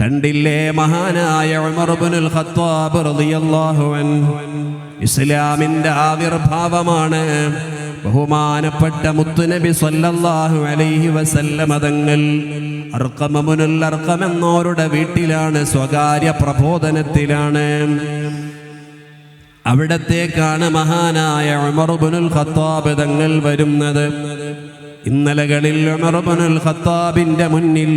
കണ്ടില്ലേ മഹാനായ ഉമർബുനുൽ ഖത്താബ് റളിയല്ലാഹു അൻഹു. ഇസ്ലാമിന്റെ ആവിർഭാവമാണ് ബഹുമാനപ്പെട്ട മുത്തുനബി സല്ലല്ലാഹു അലൈഹി വസല്ലമ തങ്ങൾ അർക്കമമുനുൽ അർക്കം എന്നോരുടെ വീട്ടിലാണ് സ്വകാര്യ പ്രബോധനത്തിലാണ്. അവിടത്തേക്കാണ് മഹാനായ ഉമർബുനുൽ ഖത്താബ് തങ്ങൾ വരുന്നത്. ഇന്നലകളിൽ ഉണർബനുൽ ഖത്താബിന്റെ മുന്നിൽ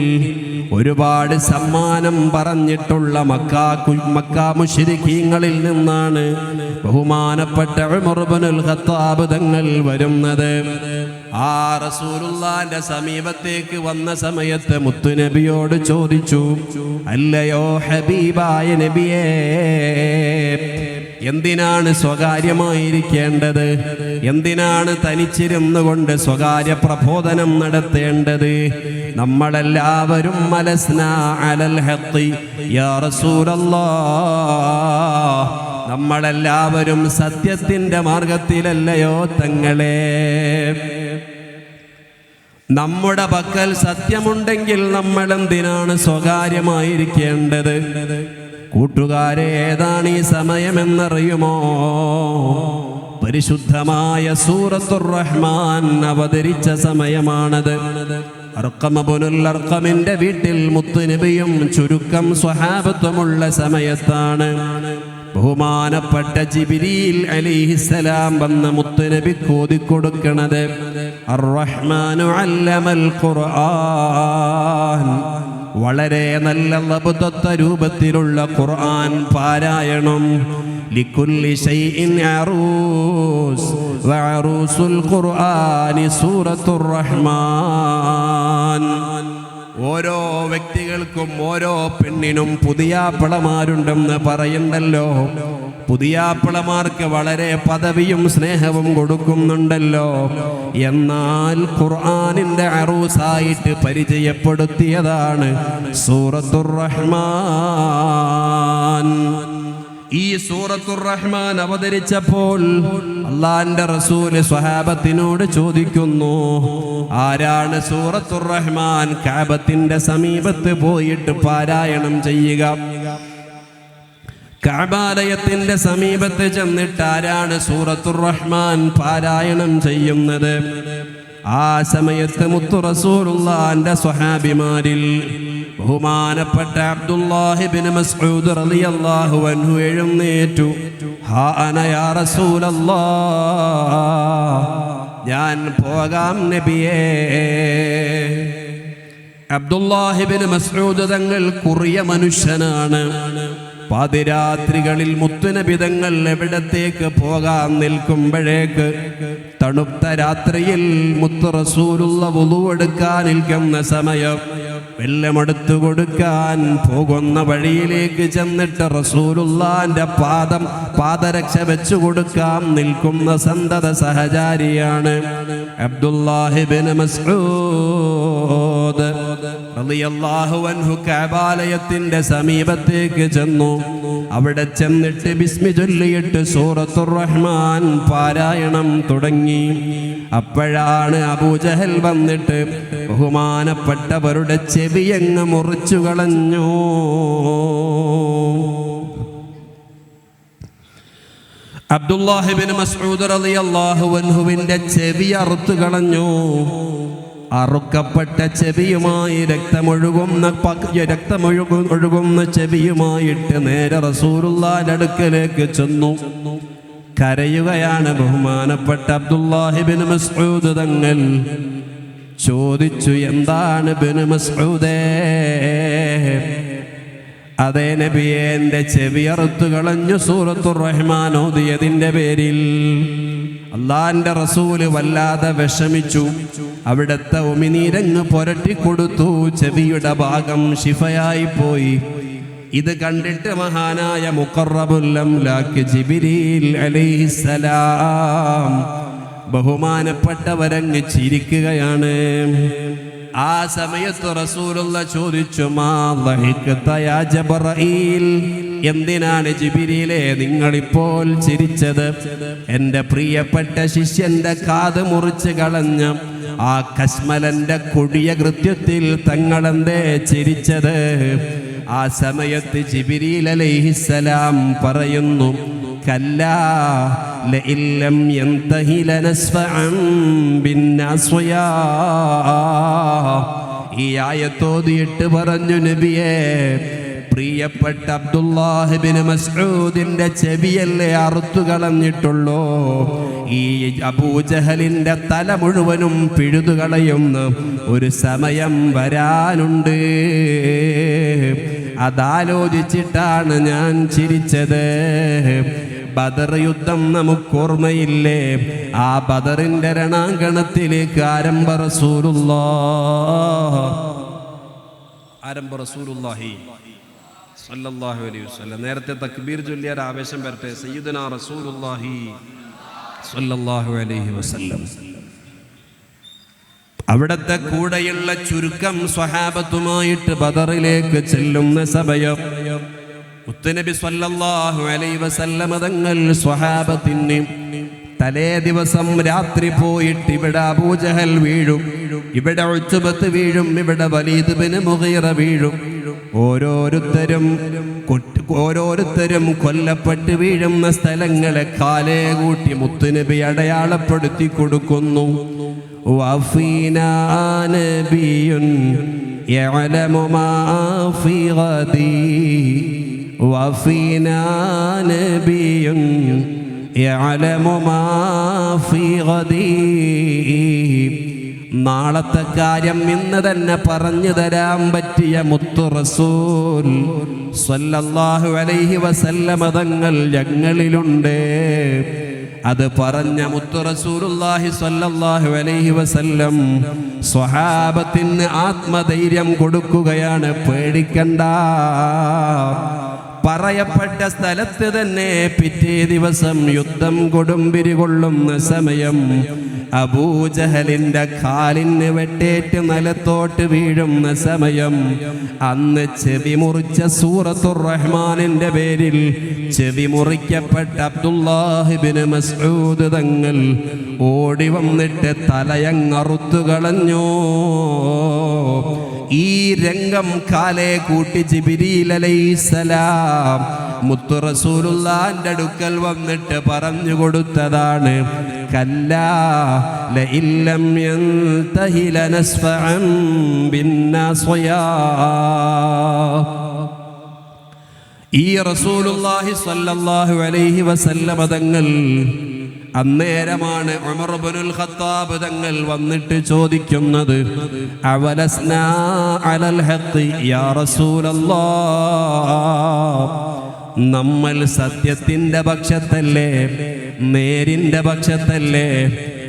ഒരുപാട് സമ്മാനം പറഞ്ഞിട്ടുള്ള മക്കാ മക്കാ മുശ്രിക്കീങ്ങളിൽ നിന്നാണ് ബഹുമാനപ്പെട്ട ഉമർബനുൽ ഖത്താബ് തങ്ങൾ വരുന്നത്. ആ റസൂലുള്ളാന്റെ സമീപത്തേക്ക് വന്ന സമയത്ത് മുത്തുനബിയോട് ചോദിച്ചു അല്ലയോ ഹബീബായ നബിയേ എന്തിനാണ് സ്വകാര്യമായിരിക്കേണ്ടത്? എന്തിനാണ് തനിച്ചിരുന്നു കൊണ്ട് സ്വകാര്യ പ്രബോധനം നടത്തേണ്ടത്? നമ്മളെല്ലാവരും അലൽ യാ റസൂലല്ലാ നമ്മളെല്ലാവരും സത്യത്തിന്റെ മാർഗത്തിലല്ലയോ തങ്ങളെ? നമ്മുടെ പക്കൽ സത്യമുണ്ടെങ്കിൽ നമ്മൾ എന്തിനാണ് സ്വകാര്യമായിരിക്കേണ്ടത്? കൂട്ടുകാരെ ഏതാണ് ഈ സമയമെന്നറിയുമോ? പരിശുദ്ധമായ സൂറത്തുർ റഹ്മാൻ അവതരിച്ച സമയമാണത്. അർക്കമബുനുല്ലർക്കമിന്റെ വീട്ടിൽ മുത്തുനബിയും ചുരുക്കം സ്വഹാബത്വമുള്ള സമയത്താണ്. ബഹുമാനപ്പെട്ട ജിബിരിയിൽ അലിഹിസലാം വന്ന മുത്തുനബി കോതിക്കൊടുക്കണത്. അർറഹ്മാനു അല്ലമൽ ഖുർആൻ. വളരെ നല്ല ലബുദത്ത രൂപത്തിലുള്ള ഖുർആൻ പാരായണം. ലിക്കുല്ലി ശൈഇൻ അറൂസ് വഅറൂസുൽ ഖുർആനി സൂറത്തുർ റഹ്മാൻ. ഓരോ വ്യക്തികൾക്കും ഓരോ പെണ്ണിനും പുതിയാപ്പിളമാരുണ്ടെന്ന് പറയുന്നല്ലോ പുതിയാപ്പിളമാർക്ക് വളരെ പദവിയും സ്നേഹവും കൊടുക്കുന്നുണ്ടല്ലോ. എന്നാൽ ഖുർആാനിന്റെ അറൂസായിട്ട് പരിചയപ്പെടുത്തിയതാണ് സൂറത്തുർ റഹ്മാൻ ഈ സൂറത്തുർ റഹ്മാൻ അവതരിച്ചപ്പോൾ അള്ളാന്റെ റസൂൽ സ്വഹാബത്തിനോട് ചോദിക്കുന്നു ആരാണ് സൂറത്തുർ റഹ്മാൻ കാബത്തിന്റെ സമീപത്ത് പോയിട്ട് പാരായണം ചെയ്യുക. കാബാലയത്തിന്റെ സമീപത്ത് ചെന്നിട്ട് ആരാണ് സൂറത്തുർ റഹ്മാൻ പാരായണം ചെയ്യുന്നത്. ആ സമയത്ത് മുത്തു റസൂലുള്ളാന്റെ സ്വഹാബിമാരിൽ ബഹുമാനപ്പെട്ട അബ്ദുല്ലാഹിബിൻ മസ്ഊദ് റളിയല്ലാഹു അൻഹു എഴുന്നേറ്റു. ഹാ ഞാൻ പോകാം നബിയേ. അബ്ദുല്ലാഹിബിൻ മസ്ഊദ് തങ്ങൾ കുറിയ മനുഷ്യനാണ്. പാതിരാത്രികളിൽ മുത്തുനബിതങ്ങൾ എവിടത്തേക്ക് പോകാൻ നിൽക്കുമ്പോഴേക്ക് തണുത്ത രാത്രിയിൽ മുത്തുറസൂരുള്ള റസൂലുള്ള വുളുവെടുക്കാൻ നിൽക്കുന്ന സമയം വെല്ലമെടുത്തു കൊടുക്കാൻ പോകുന്ന വഴിയിലേക്ക് ചെന്നിട്ട് റസൂലുള്ളാന്റെ പാദം പാദരക്ഷ വെച്ചു കൊടുക്കാൻ നിൽക്കുന്ന സന്തത സഹചാരിയാണ് അബ്ദുല്ലാഹിബിൻ മസ്ഊദ്. റളിയല്ലാഹു അൻഹു കഅബാലയത്തിന്റെ സമീപത്തേക്ക് ചെന്നു. അവിടെ ചെന്നിട്ട് ബിസ്മി ചൊല്ലിയിട്ട് സൂറത്തുർ റഹ്മാൻ പാരായണം തുടങ്ങി. അപ്പോഴാണ് അബൂജഹൽ വന്നിട്ട് ബഹുമാനപ്പെട്ടവരുടെ ചെവിയങ്ങ് മുറിച്ചു കളഞ്ഞു. അബ്ദുല്ലാഹിബിൻ മസ്ഊദ് റളിയല്ലാഹു അൻഹുവിന്റെ ചെവി അറുത്തു കളഞ്ഞു. അറുക്കപ്പെട്ട ചെവിയുമായി രക്തമൊഴുകുന്ന രക്തമൊഴുകു ഒഴുകുന്ന ചെവിയുമായിട്ട് നേരെ റസൂലുള്ളാന്റെ അടുക്കലേക്ക് ചെന്നു. കരയുകയാണ് ബഹുമാനപ്പെട്ട അബ്ദുല്ലാഹിബിൻ മസ്ഊദ് തങ്ങൾ. ചോദിച്ചു എന്താണ് ബിൻ മസ്ഊദേ? അതേ നബിയെ എന്റെ ചെവി അറുത്തു കളഞ്ഞു സൂറത്തു റഹ്മാൻ ഓതിയതിന്റെ പേരിൽ. അള്ളാന്റെ റസൂൽ വല്ലാതെ വിഷമിച്ചു. അവിടുത്തെ ഉമിനീരങ്ങ് പുരട്ടിക്കൊടുത്തു ചെവിയുടെ ഭാഗം ശിഫയായി പോയി. ഇത് കണ്ടിട്ട് മഹാനായ മുഖറബുല്ലം ലാക്ക് ജിബിരിൽ അലൈഹിസ്സലാം ബഹുമാനപ്പെട്ടവരങ്ങ് ചിരിക്കുകയാണ്. ആ സമയത്ത് റസൂലുള്ള ചോദിച്ചു എന്തിനാണ് ജിബിരിയിലെ നിങ്ങളിപ്പോൾ ചിരിച്ചത്? എന്റെ പ്രിയപ്പെട്ട ശിഷ്യന്റെ കാത് മുറിച്ച് കളഞ്ഞ ആ കശ്മലന്റെ കൊടിയ കൃത്യത്തിൽ തങ്ങളെന്തേ ചിരിച്ചത്? ആ സമയത്ത് ജിബിരിൽ അലൈഹിസ്സലാം പറയുന്നു കല്ലാ لم ينته لنسفعا بالناصية. ഈ ആയത്തോതിയിട്ട് പറഞ്ഞു നബിയെ പ്രിയപ്പെട്ട അബ്ദുല്ലാഹിബിന് മസ്ഊദിന്റെ ചെവിയല്ലേ അറുത്തു കളഞ്ഞിട്ടുള്ളൂ. ഈ അബൂജഹലിന്റെ തല മുഴുവനും പിഴുതു കളയുന്ന ഒരു സമയം വരാനുണ്ട്. അതാലോചിച്ചിട്ടാണ് ഞാൻ ചിരിച്ചത്. ബദർ യുദ്ധം നമുക്കോർമ്മയില്ലേ? ആ ബദറിന്റെ രണാങ്കണത്തിലേക്ക് ആരംഭ റസൂലുള്ളാ. ആരംഭ റസൂലുള്ളാഹി അലൈഹി വസല്ലം. നേരത്തെ തക്ബീർ ചൊല്ലിയ ആവേശം വരട്ടെ. റസൂലുള്ളാഹി അലൈഹി വസല്ലം. അവിടത്തെ കൂടെയുള്ള ചുരുക്കം സ്വഹാബത്തുമായിട്ട് ബദറിലേക്ക് ചെല്ലുന്ന സമയം. മുത്തനബി സല്ലല്ലാഹു അലൈഹി വസല്ലമ തങ്ങൾ സ്വഹാബത്തിന് തലേ ദിവസം രാത്രി പോയിട്ട് ഇവിടെ അബൂജഹൽ വീഴും ഇവിടെ ഒച്ചുപത്ത് വീഴും ഇവിടെ വലീദ് ബിന് മുഗീറ വീഴും. ഓരോരുത്തരും ഓരോരുത്തരും കൊല്ലപ്പെട്ട് വീഴുന്ന സ്ഥലങ്ങളെ കാലേ കൂട്ടി മുത്തുനബി അടയാളപ്പെടുത്തി കൊടുക്കുന്നു. വഫീനാനബിയുൻ യഅലമു മാ ഫീ وفينا نبي يعلم ما في غدي നാളത്തെ കാര്യം ഇന്ന് തന്നെ പറഞ്ഞു തരാൻ പറ്റിയ മുത്തു റസൂൽ സ്വല്ലല്ലാഹു അലൈഹി വസല്ലമ തങ്ങൾ ഞങ്ങളിലുണ്ട് അത് പറഞ്ഞ മുത്തു റസൂലുള്ളാഹി സ്വല്ലല്ലാഹു അലൈഹി വസല്ലം സ്വഹാബത്തിന് ആത്മധൈര്യം കൊടുക്കുകയാണ് പേടിക്കണ്ട പറയപ്പെട്ട സ്ഥലത്ത് തന്നെ പിറ്റേ ദിവസം യുദ്ധം കൊടുമ്പിരി കൊള്ളുന്ന സമയം. അബൂജഹലിന്റെ കാലിന് വെട്ടേറ്റ് നിലത്തോട്ട് വീഴുന്ന സമയം. അന്ന് ചെവി മുറിച്ച സൂറത്തുർ റഹ്മാനിന്റെ പേരിൽ ചെവി മുറിക്കപ്പെട്ട അബ്ദുല്ലാഹിബിന് മസ്ഊദ് തങ്ങൾ ഓടി വന്നിട്ട് തലയങ്ങറുത്തു കളഞ്ഞു. ഈ രംഗം കാലേ കൂട്ടി ജിബിരിയിലലൈസലാം അലൈസലാം റസൂലുള്ളാന്റെ അടുക്കൽ വന്നിട്ട് പറഞ്ഞു കൊടുത്തതാണ് കല്ലാ ലഇല്ലം ينته لنسفعا بالناصية ഈ റസൂലുള്ളാഹി സ്വല്ലല്ലാഹു അലൈഹി വസല്ലമ തങ്ങൾ അന്നേരമാണ് ഇബ്നുൽ ഖത്താബ് തങ്ങൾ വന്നിട്ട് ചോദിക്കുന്നത് അവലസ്നാ അലൽ ഹഖ് യാ റസൂലല്ലാഹ്? നമ്മൾ സത്യത്തിന്റെ പക്ഷത്തല്ലേ നേരിന്റെ പക്ഷത്തല്ലേ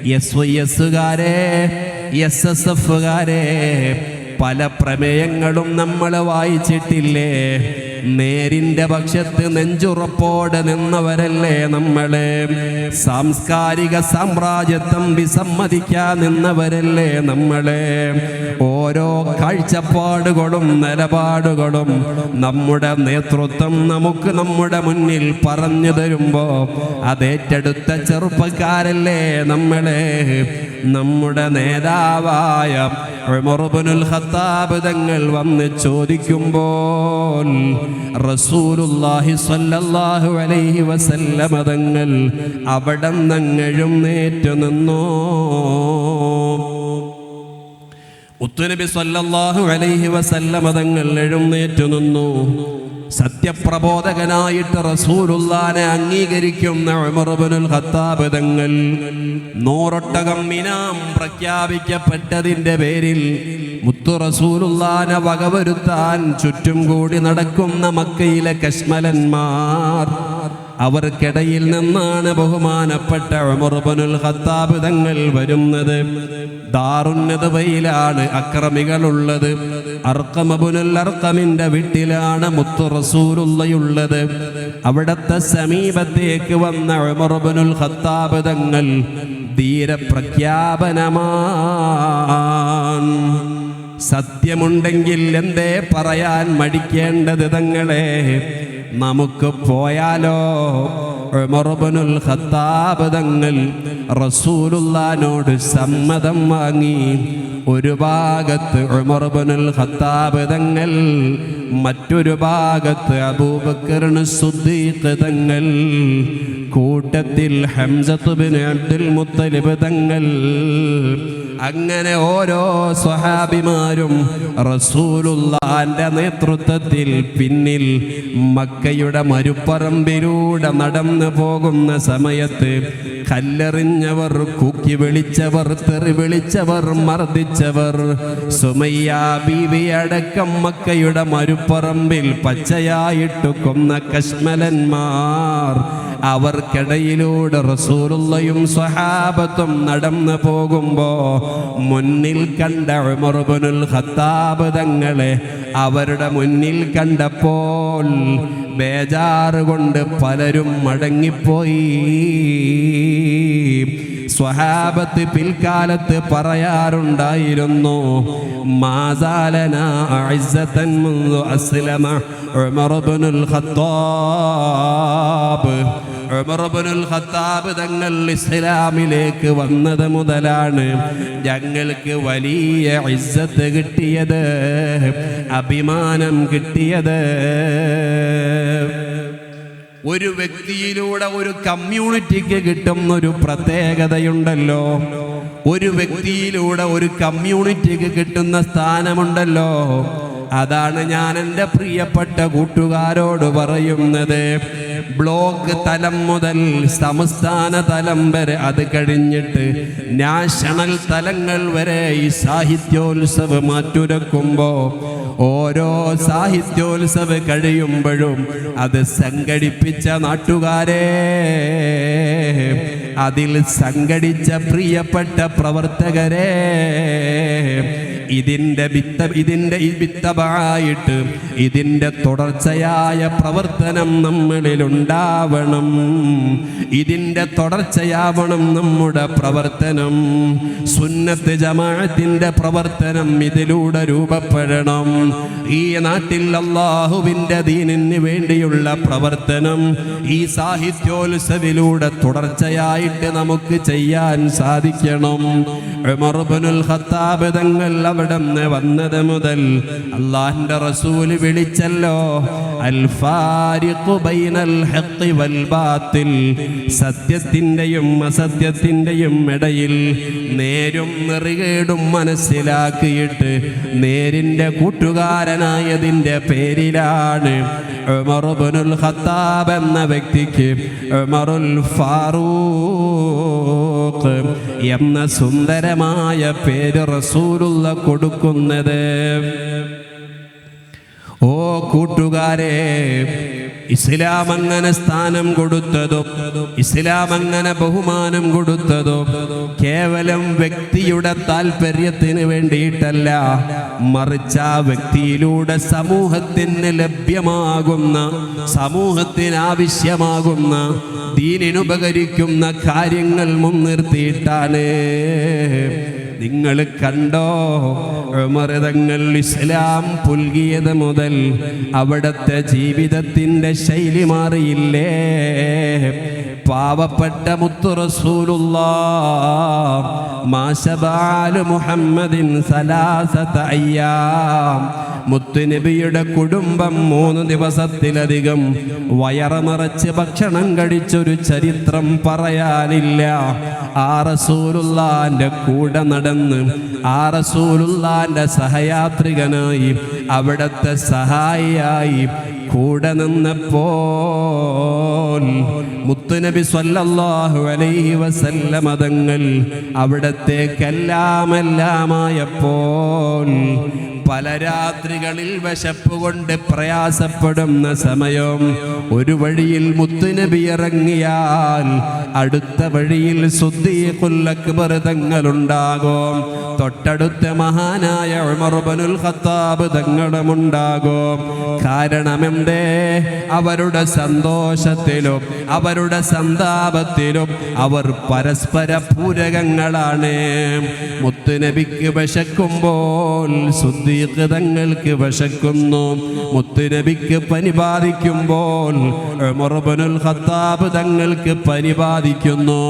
എസ് വൈ എസ്സുകാരെ എസ് എസ് എഫുകാരെ പല പ്രമേയങ്ങളും നമ്മൾ വായിച്ചിട്ടില്ലേ? നേരിന്റെ പക്ഷത്ത് നെഞ്ചുറപ്പോടെ നിന്നവരല്ലേ നമ്മളെ? സാംസ്കാരിക സാമ്രാജ്യത്വം വിസമ്മതിക്കാൻ നിന്നവരല്ലേ നമ്മളെ? ഓരോ കാഴ്ചപ്പാടുകളും നിലപാടുകളും നമ്മുടെ നേതൃത്വം നമുക്ക് നമ്മുടെ മുന്നിൽ പറഞ്ഞു തരുമ്പോ അതേറ്റെടുത്ത ചെറുപ്പക്കാരല്ലേ നമ്മളെ? നമ്മുടെ നേതാവായ ഖത്താബ് തങ്ങൾ വന്ന് ചോദിക്കുമ്പോൾ റസൂലുള്ളാഹി സ്വല്ലല്ലാഹു അലൈഹി വസല്ലമ തങ്ങൾ അവിടം നങ്ങഴും നേറ്റു നിന്നോ. ഉത്തുനബി സല്ലല്ലാഹു അലൈഹി വസല്ലമ തങ്ങൾ എഴുന്നേറ്റു നിന്നു. സത്യപ്രബോധകനായിട്ട് റസൂലുല്ലാനെ അംഗീകരിക്കുന്ന ഉമർ ഇബ്നുൽ ഖത്താബ് തങ്ങൾ നൂറൊട്ടകം മിനാം പ്രഖ്യാപിക്കപ്പെട്ടതിന്റെ പേരിൽ മുത്തു റസൂലുള്ളാനെ വകവരുത്താൻ ചുറ്റും കൂടി നടക്കുന്ന മക്കയിലെ കശ്മലന്മാർ അവർക്കിടയിൽ നിന്നാണ് ബഹുമാനപ്പെട്ട ഉമർബനുൽ ഖത്താബ് തങ്ങൾ വരുന്നത്. ദാറുന്നതവയിലാണ് അക്രമികളുള്ളത്. അർക്കമബുനുൽ അർക്കമിന്റെ വീട്ടിലാണ് മുത്തു റസൂലുള്ളയുള്ളത്. അവിടത്തെ സമീപത്തേക്ക് വന്ന ഉമർബനുൽ ഖത്താബ് തങ്ങൾ സത്യമുണ്ടെങ്കിൽ എന്തേ പറയാൻ മടിക്കേണ്ടത് തങ്ങളെ? നമുക്ക് പോയാലോ? മൊറബനുൽ ഖത്താബ് തങ്ങൾ റസൂലുള്ളാനോട് സമ്മതം വാങ്ങി. ഒരു ഭാഗത്ത് മൊറബനുൽ ഖത്താബ് തങ്ങൾ മറ്റൊരു ഭാഗത്ത് അബൂബക്കറിന് സുദ്ദീഖ് തങ്ങൾ കൂട്ടത്തിൽ ഹംസത്തുബിന് അബ്ദുൽ മുത്തലിബ് തങ്ങൾ. അങ്ങനെ ഓരോ സ്വഹാബിമാരും റസൂലുള്ളാന്റെ നേതൃത്വത്തിൽ പിന്നിൽ മക്കയുടെ മരുപ്പറമ്പിലൂടെ നടന്നു പോകുന്ന സമയത്ത് കല്ലെറിഞ്ഞവർ കൂക്കി വിളിച്ചവർ തെറി വിളിച്ചവർ മർദ്ദിച്ചവർ. സുമയ്യ ബീവി അടക്കം മക്കയുടെ മരുപ്പറമ്പിൽ പച്ചയായിട്ടു കൊന്ന കശ്മലന്മാർ. അവർക്കിടയിലൂടെ റസൂലുള്ളയും സ്വഹാബത്തും നടന്നു പോകുമ്പോ മുന്നിൽ കണ്ട ഉമർബുനുൽ ഖത്താബ് തങ്ങളെ അവരുടെ മുന്നിൽ കണ്ടപ്പോൾ ബേജാറ് കൊണ്ട് പലരും മടങ്ങിപ്പോയി. സ്വഹാബത്ത് പിൽക്കാലത്ത് പറയാറുണ്ടായിരുന്നു മാസാലന അഇസ്സതൻ മുൻദു അസ്ലമ Umar ibnul Khattab. Umar ibnul Khattab തങ്ങൾ ഇസ്ലാമിലേക്ക് വന്നത് മുതലാണ് ഞങ്ങൾക്ക് വലിയ ഇസ്സത്ത് കിട്ടിയത് അഭിമാനം കിട്ടിയത്. ഒരു വ്യക്തിയിലൂടെ ഒരു കമ്മ്യൂണിറ്റിക്ക് കിട്ടുന്ന ഒരു പ്രത്യേകതയുണ്ടല്ലോ. ഒരു വ്യക്തിയിലൂടെ ഒരു കമ്മ്യൂണിറ്റിക്ക് കിട്ടുന്ന സ്ഥാനമുണ്ടല്ലോ. അതാണ് ഞാൻ എന്റെ പ്രിയപ്പെട്ട കൂട്ടുകാരോട് പറയുന്നത്. ബ്ലോക്ക് തലം മുതൽ സംസ്ഥാന തലം വരെ അത് കഴിഞ്ഞിട്ട് നാഷണൽ തലങ്ങൾ വരെ ഈ സാഹിത്യോത്സവ് മാറ്റുരക്കുമ്പോൾ ഓരോ സാഹിത്യോത്സവ് കഴിയുമ്പോഴും അത് സംഘടിപ്പിച്ച നാട്ടുകാരെ അതിൽ സംഘടിച്ച പ്രിയപ്പെട്ട പ്രവർത്തകരെ ഇതിന്റെ വിത്ത ഇതിന്റെ ഈ വിത്തമായിട്ട് ഇതിന്റെ തുടർച്ചയായ പ്രവർത്തനം നമ്മളിൽ ഉണ്ടാവണം ഇതിന്റെ തുടർച്ചയാവണം നമ്മുടെ പ്രവർത്തനം. സുന്നത്ത് ജമാഅത്തിന്റെ പ്രവർത്തനം ഇതിലൂടെ രൂപപ്പെടണം. ഈ നാട്ടിൽ അള്ളാഹുവിന്റെ ദീനിന് വേണ്ടിയുള്ള പ്രവർത്തനം ഈ സാഹിത്യോത്സവിലൂടെ തുടർച്ചയായിട്ട് നമുക്ക് ചെയ്യാൻ സാധിക്കണം. ഖത്താബ് തങ്ങൾ അവിടെ നിന്ന് വന്നത് മുതൽ അള്ളാഹിന്റെ റസൂൽ വിളിച്ചല്ലോ സത്യത്തിന്റെയും അസത്യത്തിന്റെയും ഇടയിൽ നേരും നെറികേടും മനസ്സിലാക്കിയിട്ട് നേരിന്റെ കൂട്ടുകാരനായതിന്റെ പേരിലാണ് ഖത്താബ് എന്ന വ്യക്തിക്ക് ഉമറുൽ എന്ന സുന്ദരമായ പേര് റസൂലുള്ള കൊടുക്കുന്നത്. ഓ കൂട്ടുകാരെ ഇസ്ലാം അങ്ങനെ സ്ഥാനം കൊടുത്തതും ഇസ്ലാം അങ്ങനെ ബഹുമാനം കൊടുത്തതും കേവലം വ്യക്തിയുടെ താല്പര്യത്തിന് വേണ്ടിയിട്ടല്ല മറിച്ച് ആ വ്യക്തിയിലൂടെ സമൂഹത്തിന് ലഭ്യമാകുന്ന സമൂഹത്തിന് ആവശ്യമാകുന്ന ദീനിനുപകരിക്കുന്ന കാര്യങ്ങൾ മുൻനിർത്തിയിട്ടാണ്. നിങ്ങൾ കണ്ടോ? ഉമറിതങ്ങൾ ഇസ്ലാം പുൽകിയത് മുതൽ അവിടുത്തെ ജീവിതത്തിന്റെ ശൈലി മാറിയില്ലേ? പാവപ്പെട്ട മുത്തു റസൂലുള്ള മാശബാലു മുഹമ്മദിൻ അയ്യാം. മുത്തുനബിയുടെ കുടുംബം മൂന്ന് ദിവസത്തിലധികം വയറ നിറച്ച് ഭക്ഷണം കഴിച്ചൊരു ചരിത്രം പറയാനില്ല. ആ റസൂലുള്ളാന്റെ കൂടെ നടന്ന് ആ റസൂലുള്ളാന്റെ സഹയാത്രികനായി അവിടത്തെ സഹായിയായി കൂടെ നിന്നപ്പോൾ മുത്തുനബി സ്വല്ലല്ലാഹു അലൈഹി വസല്ല മതങ്ങൾ അവിടത്തേക്കെല്ലാം എല്ലാമായപ്പോൾ പല രാത്രികളിൽ വിശപ്പ് കൊണ്ട് പ്രയാസപ്പെടുന്ന സമയം ഒരു വഴിയിൽ മുത്തുനബി ഇറങ്ങിയാൽ അടുത്ത വഴിയിൽ സുദ്ദീഖുൽ തങ്ങളുണ്ടാകും. തൊട്ടടുത്ത മഹാനായ ഉമർബനുൽ ഖത്താബ് തങ്ങളുമുണ്ടാകും. കാരണം എന്തേ അവരുടെ സന്തോഷത്തിലും അവരുടെ സന്താപത്തിലും അവർ പരസ്പര പൂരകങ്ങളാണ്. മുത്തുനബിക്ക് വിശക്കുമ്പോൾ സുദ്ദീഖ് വിശക്കുന്നു. മുത്തുനബിക്ക് പനി ബാധിക്കുമ്പോൾ ഖത്താബ് തങ്ങൾക്ക് പനി ബാധിക്കുന്നു.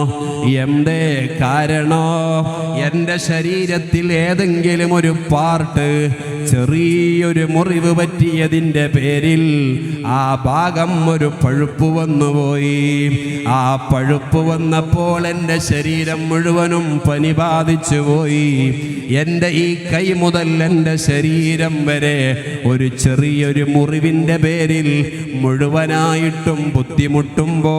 എന്തേ കാരണോ? എന്റെ ശരീരത്തിൽ ഏതെങ്കിലും ഒരു പാർട്ട് ചെറിയൊരു മുറിവ് പറ്റിയതിന്റെ പേരിൽ ആ ഭാഗം ഒരു പഴുപ്പ് വന്നുപോയി. ആ പഴുപ്പ് വന്നപ്പോൾ എന്റെ ശരീരം മുഴുവനും പനി ബാധിച്ചു പോയി. എന്റെ ഈ കൈ മുതൽ എന്റെ ശരീരം വരെ ഒരു ചെറിയൊരു മുറിവിന്റെ പേരിൽ മുഴുവനായിട്ടും ബുദ്ധിമുട്ടുമ്പോൾ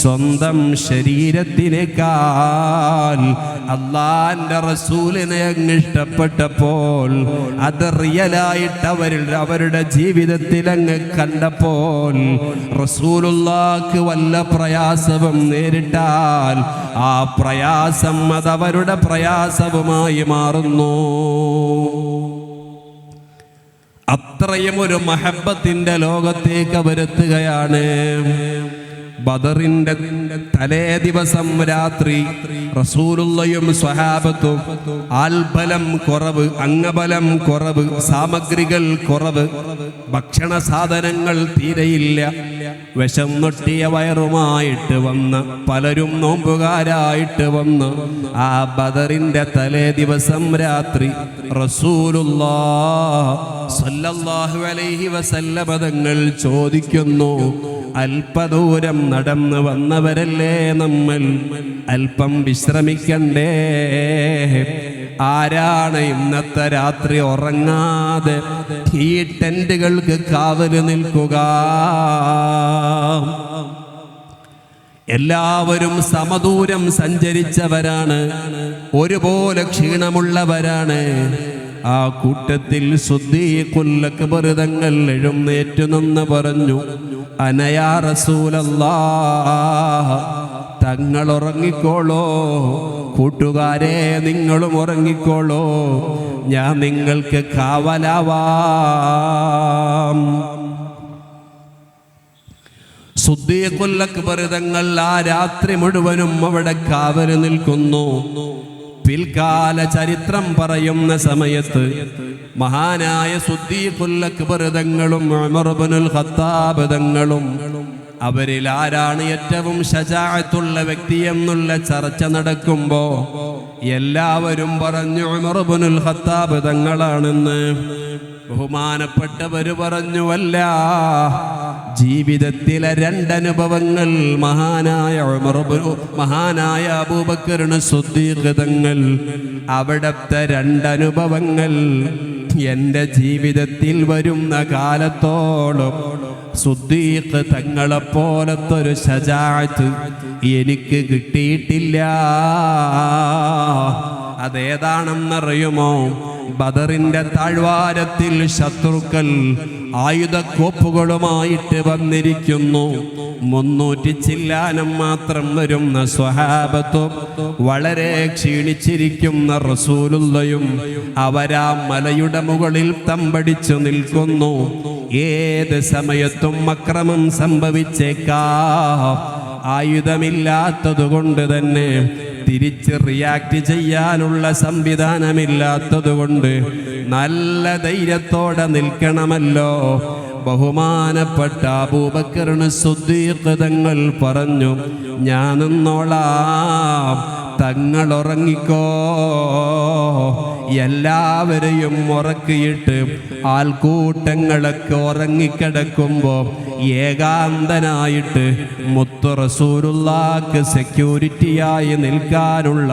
സ്വന്തം ശരീരത്തിനേക്കാൾ അള്ളാന്റെ റസൂലിനെ അങ്ങ് ഇഷ്ടപ്പെട്ടപ്പോൾ അത് റിയലായിട്ട് അവരിൽ അവരുടെ ജീവിതത്തിൽ അങ്ങ് കണ്ടപ്പോൾ റസൂലുള്ളാക്ക് വല്ല പ്രയാസവും നേരിട്ടാൽ ആ പ്രയാസം അതവരുടെ പ്രയാസവുമായി മാറുന്നു. അത്രയും ഒരു മഹബത്തിന്റെ ലോകത്തേക്ക് അവരെത്തുകയാണ് ബദറിന്റെ തലേ ദിവസം രാത്രി റസൂലുള്ളയും സ്വഹാബത്തും ആൽബലം കുറവ് അംഗബലം കുറവ് സാമഗ്രികൾ കുറവ് ഭക്ഷണ സാധനങ്ങൾ തീരെയില്ല. വിഷം നൊട്ടിയ വയറുമായിട്ട് വന്ന് പലരും നോമ്പുകാരായിട്ട് വന്ന് ആ ബദറിന്റെ തലേ ദിവസം രാത്രി റസൂലുള്ള സല്ലല്ലാഹു അലൈഹി ചോദിക്കുന്നു അല്പദൂരം നടന്നു വന്നവരല്ലേ നമ്മൾ? അല്പം വിശ്രമിക്കണ്ടേ. ആരാണ് ഇന്നത്തെ രാത്രി ഉറങ്ങാതെ ഈ ടെന്റുകൾക്ക് കാവൽ നിൽക്കുക? എല്ലാവരും സമദൂരം സഞ്ചരിച്ചവരാണ്. ഒരുപോലെ ക്ഷീണമുള്ളവരാണ്. ആ കൂട്ടത്തിൽ ശുദ്ധീകുല്ലക്ബറുതങ്ങൾ എഴുന്നേറ്റു നിന്ന് പറഞ്ഞു അനയാ റസൂലല്ലാ തങ്ങൾ ഉറങ്ങിക്കോളോ കൂട്ടുകാരെ നിങ്ങളും ഉറങ്ങിക്കോളോ. ഞാൻ നിങ്ങൾക്ക് കാവലാവാം. സുദ്ദീഖുല്ലക്ബറിതങ്ങൾ ആ രാത്രി മുഴുവനും അവിടെ കാവൽ നിൽക്കുന്നു. പിൽക്കാല ചരിത്രം പറയുന്ന സമയത്ത് മഹാനായ സുദ്ദീഖുല്ലും അവരിൽ ആരാണ് ഏറ്റവും ശജാഅത്തുള്ള വ്യക്തി എന്നുള്ള ചർച്ച നടക്കുമ്പോ എല്ലാവരും പറഞ്ഞു ഉമർബുനുൽ ഖത്താബ് തങ്ങളാണെന്ന് ബഹുമാനപ്പെട്ടവര് പറഞ്ഞുവല്ല ജീവിതത്തിലെ രണ്ടനുഭവങ്ങൾ മഹാനായ മഹാനായ അബൂബക്കറിന് സുദീർഘതങ്ങൾ അവിടത്തെ രണ്ടനുഭവങ്ങൾ എന്റെ ജീവിതത്തിൽ വരുന്ന കാലത്തോളം സുദ്ദീഖ് തങ്ങളെപ്പോലത്തെ ഒരു ശജാത്ത് എനിക്ക് കിട്ടിയിട്ടില്ല. അതേതാണെന്നറിയുമോ ബദറിന്റെ താഴ്വാരത്തിൽ ശത്രുക്കൾ ആയുധക്കോപ്പുകളുമായിട്ട് വന്നിരിക്കുന്നു. മുന്നൂറ്റി ചില്ലാനം മാത്രം വരുന്ന സ്വഹാബത്തും വളരെ ക്ഷീണിച്ചിരിക്കുന്ന റസൂലുള്ളയും അവരാ മലയുടെ മുകളിൽ തമ്പടിച്ചു നിൽക്കുന്നു. ഏത് സമയത്തും അക്രമം സംഭവിച്ചേക്കാം. ആയുധമില്ലാത്തതുകൊണ്ട് തന്നെ തിരിച്ച് റിയാക്ട് ചെയ്യാനുള്ള സംവിധാനമില്ലാത്തതുകൊണ്ട് നല്ല ധൈര്യത്തോടെ നിൽക്കണമല്ലോ. ബഹുമാനപ്പെട്ട അബൂബക്കറിന് സുദ്ദീഖ് തങ്ങൾ പറഞ്ഞു ഞാൻ നിന്നോളാം തങ്ങൾ ഉറങ്ങിക്കോ എല്ലാവരെയും ഉറക്കിയിട്ട് ആൾക്കൂട്ടങ്ങളൊക്കെ ഉറങ്ങിക്കിടക്കുമ്പോൾ ഏകാന്തനായിട്ട് മുത്തുറസൂരുള്ളാക്ക് സെക്യൂരിറ്റിയായി നിൽക്കാനുള്ള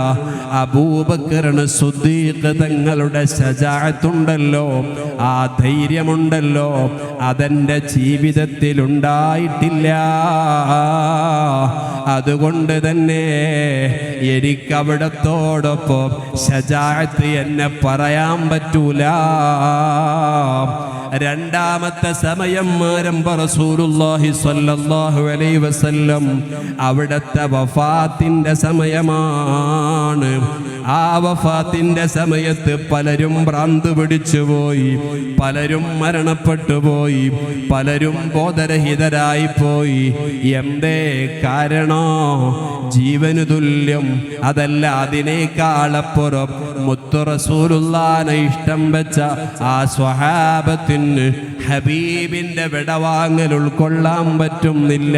അബൂബക്കറിന് സുദ്ദീഖ് തങ്ങളുടെ ശജാത്തുണ്ടല്ലോ ആ ധൈര്യമുണ്ടല്ലോ അതെന്റെ ജീവിതത്തിലുണ്ടായിട്ടില്ല. അതുകൊണ്ട് തന്നെ എനിക്കവിടത്തോടൊപ്പം ശജാത്ത് എന്നെ പറയാൻ പറ്റൂല. രണ്ടാമത്തെ സമയം മാരം റസൂലുള്ളാഹി സ്വല്ലല്ലാഹു അലൈഹി വസല്ലം അവിടത്തെ വഫാത്തിന്റെ സമയമാണ്. ആ വഫാത്തിന്റെ സമയത്ത് പലരും ഭ്രാന്ത് പിടിച്ചുപോയി പലരും മരണപ്പെട്ടുപോയി പലരും ബോധരഹിതരായി പോയി. എന്തേ കാരണോ? ജീവനു തുല്യം. അതല്ല അതിനേക്കാളപ്പുറം മുത്തുറസൂലുള്ള ഇഷ്ടം വെച്ച ആ സ്വഹാബത്തിന് ഹബീബിന്റെ വിടവാങ്ങൽ ഉൾക്കൊള്ളാൻ പറ്റുന്നില്ല.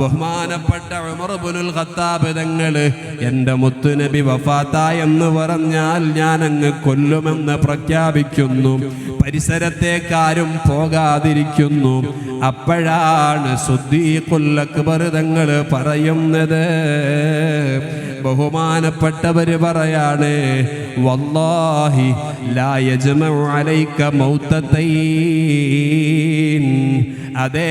ബഹുമാനപ്പെട്ട ഉമർബുൽ ഖത്താബ് തങ്ങൾ എന്റെ മുത്തുനബി വഫാത്ത എന്ന് പറഞ്ഞാൽ ഞാൻ അങ്ങ് കൊല്ലുമെന്ന് പ്രഖ്യാപിക്കുന്നു. പരിസരത്തേക്കാരും പോകാതിരിക്കുന്നു. അപ്പോഴാണ് സുദ്ദീഖുൽ തങ്ങൾ പറയുന്നത്. ബഹുമാനപ്പെട്ടവര് പറയാണ് വല്ലാഹി ലാ يجمع അലൈക മൗത്തത്തൈൻ അതെ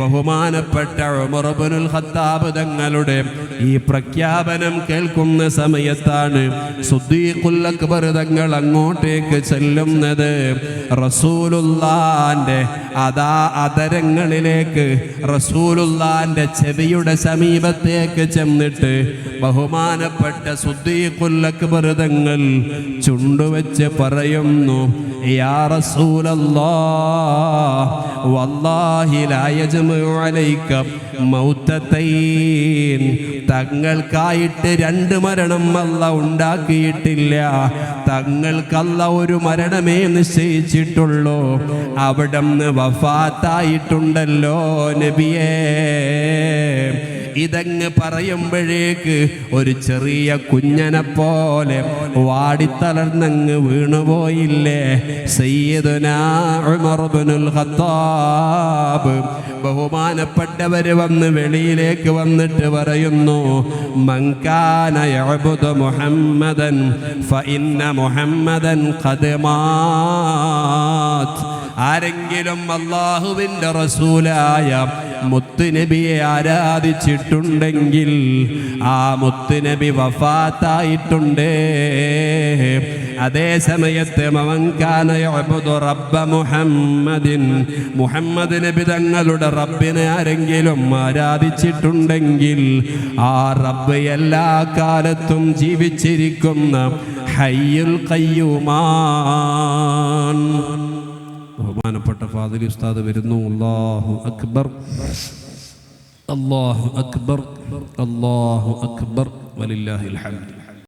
ബഹുമാനപ്പെട്ട ഉമർബുൽ ഖത്താബ് തങ്ങളുടെ ഈ പ്രഖ്യാപനം കേൾക്കുന്ന സമയത്താണ് സുദ്ദീഖുൽ അക്ബർ തങ്ങൾ അങ്ങോട്ടേക്ക് ചെല്ലുന്നത്. റസൂലുള്ളാന്റെ അതാ അതരങ്ങളിലേക്ക് റസൂലുള്ളാന്റെ ചെവിയുടെ സമീപത്തേക്ക് ചെന്നിട്ട് ബഹുമാനപ്പെട്ട സുദ്ദീഖുൽ അക്ബർ തങ്ങൾ ചുണ്ടുവെച്ച് പറയുന്നു യാ റസൂലല്ലാ വല്ലാഹി തങ്ങൾക്കായിട്ട് രണ്ട് മരണം അല്ല ഉണ്ടാക്കിയിട്ടില്ല. തങ്ങൾക്കല്ല ഒരു മരണമേ നിശ്ചയിച്ചിട്ടുള്ളൂ. അവിടെ വഫാത്തായിട്ടുണ്ടല്ലോ നബിയേ. ഇതങ്ങ് പറയുമ്പോഴേക്ക് ഒരു ചെറിയ കുഞ്ഞനെ പോലെ വാടിത്തളർന്നങ്ങ് വീണുപോയില്ലേ? സയ്യിദുനാ ഉമർ ഇബ്നുൽ ഖത്താബ്. ബഹുമാനപ്പെട്ടവര് വന്ന് വെളിയിലേക്ക് വന്നിട്ട് പറയുന്നു മങ്കാന മുഹമ്മദൻ ഫഇന്ന മുഹമ്മദൻ ആരെങ്കിലും അള്ളാഹുവിന്റെ റസൂലായ മുത്തുനബിയെ ആരാധിച്ചിട്ടുണ്ടെങ്കിൽ ആ മുത്തുനബി വഫാത്തായിട്ടുണ്ട്. അതേ സമയത്ത് റബ്ബ മുഹമ്മദിൻ മുഹമ്മദ് നബി തങ്ങളുടെ റബ്ബിനെ ആരെങ്കിലും ആരാധിച്ചിട്ടുണ്ടെങ്കിൽ ആ റബ്ബ് എല്ലാ കാലത്തും ജീവിച്ചിരിക്കുന്ന ഹയ്യുൽ കയ്യുമാൻ ബഹുമാനപ്പെട്ട ഫാദിലി ഉസ്താദ് വരുന്നു. അല്ലാഹു അക്ബർ. അല്ലാഹു അക്ബർ. അല്ലാഹു അക്ബർ. വലില്ലാഹിൽ ഹംദ്.